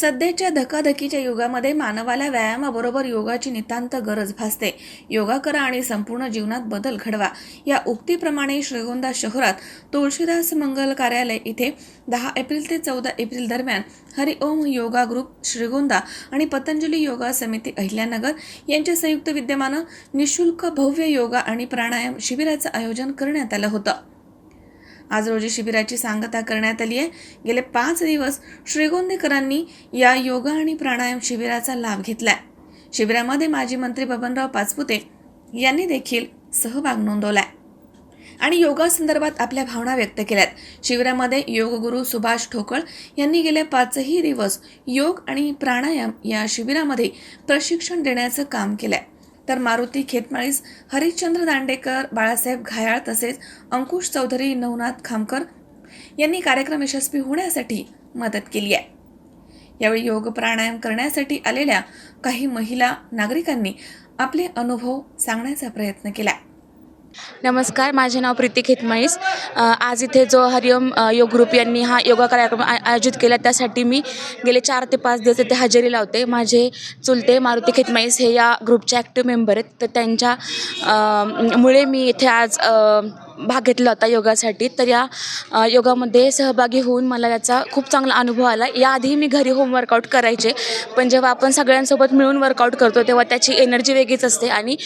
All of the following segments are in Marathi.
सध्याच्या धकाधकीच्या युगामध्ये मानवाला व्यायामाबरोबर योगाची नितांत गरज भासते. योगा करा आणि संपूर्ण जीवनात बदल घडवा. या उक्तीप्रमाणे श्रीगोंदा शहरात तुळशीदास मंगल कार्यालय इथे दहा एप्रिल ते चौदा एप्रिल दरम्यान हरिओम योगा ग्रुप श्रीगोंदा आणि पतंजली योगा समिती अहिल्यानगर यांच्या संयुक्त विद्यमानं निशुल्क भव्य योगा आणि प्राणायाम शिबिराचं आयोजन करण्यात आलं होतं. आज रोजी शिबिराची सांगता करण्यात आली आहे. गेले पाच दिवस श्रीगोंदेकरांनी या योगा आणि प्राणायाम शिबिराचा लाभ घेतला शिबिरामध्ये माजी मंत्री बबनराव पाचपुते यांनी देखील सहभाग नोंदवला आणि योगासंदर्भात आपल्या भावना व्यक्त केल्यात. शिबिरामध्ये योगगुरू सुभाष ठोकळ यांनी गेले पाचही दिवस योग आणि प्राणायाम या शिबिरामध्ये प्रशिक्षण देण्याचं काम केलंय. तर मारुती खेतमाळीस हरिश्चंद्र दांडेकर बाळासाहेब घायाळ तसेच अंकुश चौधरी नवनाथ खामकर यांनी कार्यक्रम यशस्वी होण्यासाठी मदत केली आहे. यावेळी योग प्राणायाम करण्यासाठी आलेल्या काही महिला नागरिकांनी आपले अनुभव सांगण्याचा प्रयत्न केला नमस्कार माझे नाव प्रीती खेतमाळीस आज इथे जो हरिओम योग ग्रुप यांनी हा योगा कार्यक्रम आयोजित केला त्यासाठी मी गेले चार ते पाच दिवस इथे हजेरी लावते. माझे चुलते मारुती खेतमाळीस हे या ग्रुपचे ॲक्टिव्ह मेंबर आहेत. तर त्यांच्या मुळे मी इथे आज भाग घेतला होता योगासाठी तर या योगामध्ये सहभागी होऊन मला याचा खूप चांगला अनुभव आला. याआधी मी घरी होम वर्कआउट करायचे पण जेव्हा आपण सगळ्यांसोबत मिळून वर्कआउट करतो तेव्हा त्याची एनर्जी वेगळीच असते आणि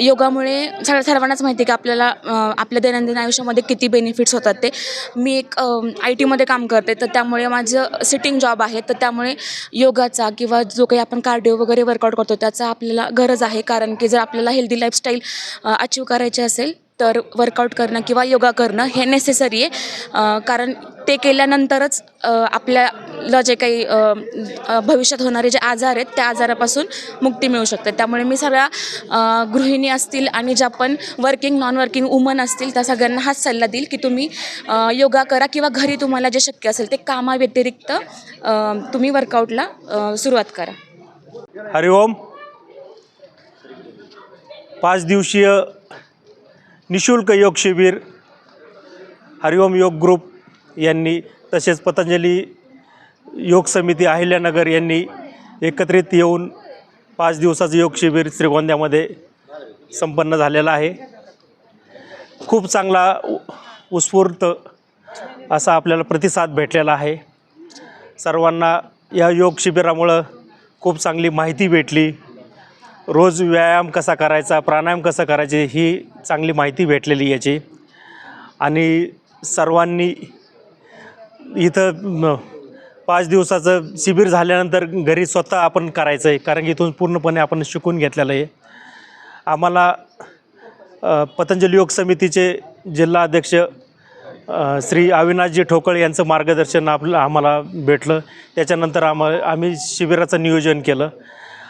योगामुळे सगळ्या सर्वांनाच माहिती आहे की आपल्याला आपल्या दैनंदिन आयुष्यामध्ये किती बेनिफिट्स होतात ते. मी एक आय टीमध्ये काम करते तर त्यामुळे माझं सिटिंग जॉब आहे तर त्यामुळे योगाचा किंवा जो काही आपण कार्डिओ वगैरे वर्कआउट करतो त्याचा आपल्याला गरज आहे. कारण की जर आपल्याला हेल्दी लाईफस्टाईल अचीव करायची असेल तर वर्कआउट करणं किंवा योगा करणं हे नेसेसरी आहे. कारण ते केल्यानंतरच आपल्याला जे काही भविष्यात होणारे जे आजार आहेत त्या आजारापासून मुक्ती मिळू शकते. त्यामुळे मी सगळ्या गृहिणी असतील आणि ज्या पण वर्किंग नॉन वर्किंग वुमन असतील त्या सगळ्यांना हाच सल्ला देईल की तुम्ही योगा करा किंवा घरी तुम्हाला जे शक्य असेल ते कामाव्यतिरिक्त तुम्ही वर्कआउटला सुरुवात करा. हरिओम. पाच दिवसीय निशुल्क योग शिबिर हरिओम योग ग्रुप यांनी तसेच पतंजली योग समिती अहिल्यानगर यांनी एकत्रित येऊन पाच दिवसाचं योग शिबिर श्रीगोंद्यामध्ये संपन्न झालेलं आहे. खूप चांगला उत्स्फूर्त असा आपल्याला प्रतिसाद भेटलेला आहे. सर्वांना या योग शिबिरामुळं खूप चांगली माहिती भेटली. रोज व्यायाम कसा करायचा प्राणायाम कसा करायचे ही चांगली माहिती भेटलेली याची. आणि सर्वांनी इथं पाच दिवसाचं शिबिर झाल्यानंतर घरी स्वतः आपण करायचं आहे कारण की इथून पूर्णपणे आपण शिकून घेतलेलं आहे. आम्हाला पतंजली योग समितीचे जिल्हाध्यक्ष श्री अविनाशजी ठोकळ यांचं मार्गदर्शन आपलं आम्हाला भेटलं. त्याच्यानंतर आम आम्ही शिबिराचं नियोजन केलं.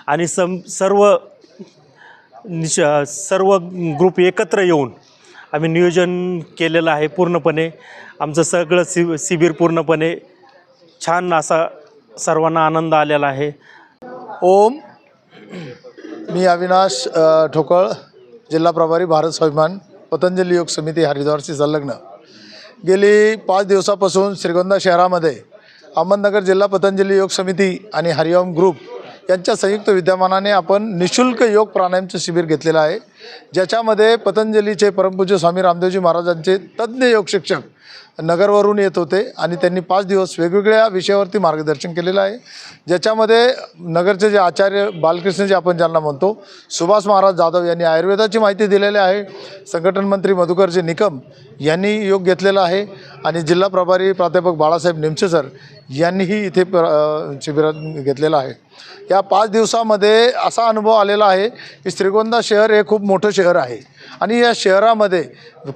आणि सम सर्व निश सर्व ग्रुप एकत्र येऊन आम्ही नियोजन केलेलं आहे पूर्णपणे. आमचं सगळं सि शिबिर पूर्णपणे छान असा सर्वांना आनंद आलेला आहे. ओम. मी अविनाश ठोकळ जिल्हा प्रभारी भारत स्वाभिमान पतंजली योग समिती हरिद्वारशी संलग्न. गेली पाच दिवसापासून श्रीगोंदा शहरामध्ये अहमदनगर जिल्हा पतंजली योग समिती आणि हरिओम ग्रुप यांच्या संयुक्त विद्यमानाने आपण निशुल्क योग प्राणायामचं शिबिर घेतलेलं आहे. ज्याच्यामध्ये पतंजलीचे परमपूज्य स्वामी रामदेवजी महाराजांचे तज्ज्ञ योग शिक्षक नगरवरून येत होते आणि त्यांनी पाच दिवस वेगवेगळ्या विषयावरती मार्गदर्शन केलेलं आहे. ज्याच्यामध्ये नगरचे जे आचार्य बालकृष्णजी आपण ज्यांना म्हणतो सुभाष महाराज जाधव यांनी आयुर्वेदाची माहिती दिलेली आहे. संघटन मंत्री मधुकरजी निकम यांनी योग घेतलेला आहे. आणि जिल्हा प्रभारी प्राध्यापक बाळासाहेब निमचे सर यांनीही इथे प्र शिबिरात घेतलेलं आहे. या पाच दिवसामध्ये असा अनुभव आलेला आहे की श्रीगोंदा शहर हे खूप मोठं शहर आहे. आणि या शहरामध्ये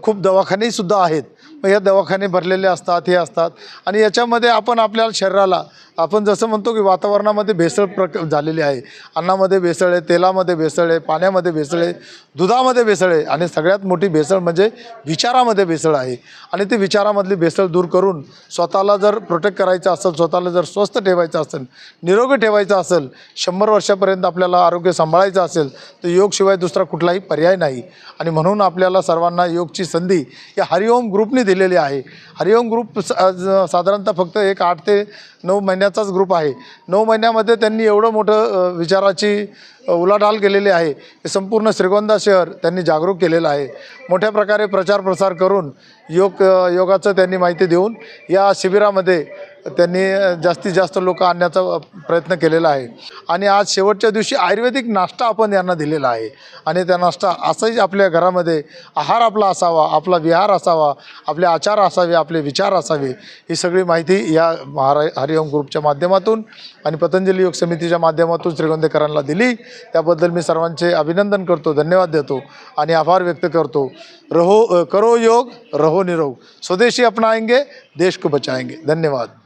खूप दवाखानेसुद्धा आहेत. मग या दवाखाने भरलेले असतात हे असतात. आणि याच्यामध्ये आपण आपल्या शरीराला आपण जसं म्हणतो की वातावरणामध्ये भेसळ प्रक झालेली आहे. अन्नामध्ये भेसळ आहे तेलामध्ये भेसळ आहे पाण्यामध्ये भेसळ आहे दुधामध्ये भेसळ आहे. आणि सगळ्यात मोठी भेसळ म्हणजे विचारामध्ये भेसळ आहे. आणि ती विचारामधली भेसळ दूर करून स्वतःला जर प्रोटेक्ट करायचं असेल स्वतःला जर स्वस्थ ठेवायचं असेल निरोगी ठेवायचं असेल शंभर वर्षापर्यंत आपल्याला आरोग्य सांभाळायचं असेल तर योगशिवाय दुसरा कुठलाही पर्याय नाही. आणि म्हणून आपल्याला सर्वांना योगची संधी या हरिओम ग्रुपने दिलेली आहे. हरिओम ग्रुप साधारणतः फक्त एक आठ ते नऊ महिन्याचाच ग्रुप आहे. नऊ महिन्यामध्ये त्यांनी एवढं मोठं विचाराची उलाढाल केलेली आहे. हे संपूर्ण श्रीगोंदा शहर त्यांनी जागरूक केलेलं आहे. मोठ्या प्रकारे प्रचार प्रसार करून योग योगाचं त्यांनी माहिती देऊन या शिबिरामध्ये त्यांनी जास्तीत जास्त लोक आणण्याचा प्रयत्न केलेला आहे. आणि आज शेवटच्या दिवशी आयुर्वेदिक नाश्ता आपण यांना दिलेला आहे. आणि त्या नाश्ता असंही आपल्या घरामध्ये आहार आपला असावा आपला विहार असावा आपले आचार असावे आपले विचार असावे ही सगळी माहिती या महारा हरिओम ग्रुपच्या माध्यमातून आणि पतंजली योग समितीच्या माध्यमातून श्रीगोंदेकरांना दिली. त्याबद्दल मी सर्वांचे अभिनंदन करतो धन्यवाद देतो आणि आभार व्यक्त करतो. रहो करो योग रहो निरोग स्वदेशी अपनाएंगे देश को बचाएंगे। धन्यवाद।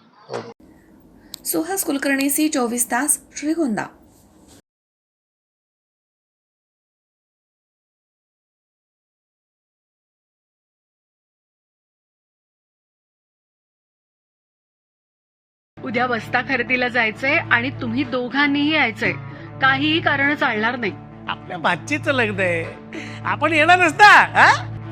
सुहास कुलकर्णी सी चोवीस तास श्रीगोंदा। उद्या बस्ता खरेदीला जायचंय आणि तुम्ही दोघांनीही यायचंय. काहीही कारण चालणार नाही. आपल्या भाचीचं लग्न आहे. आपण येणार नसता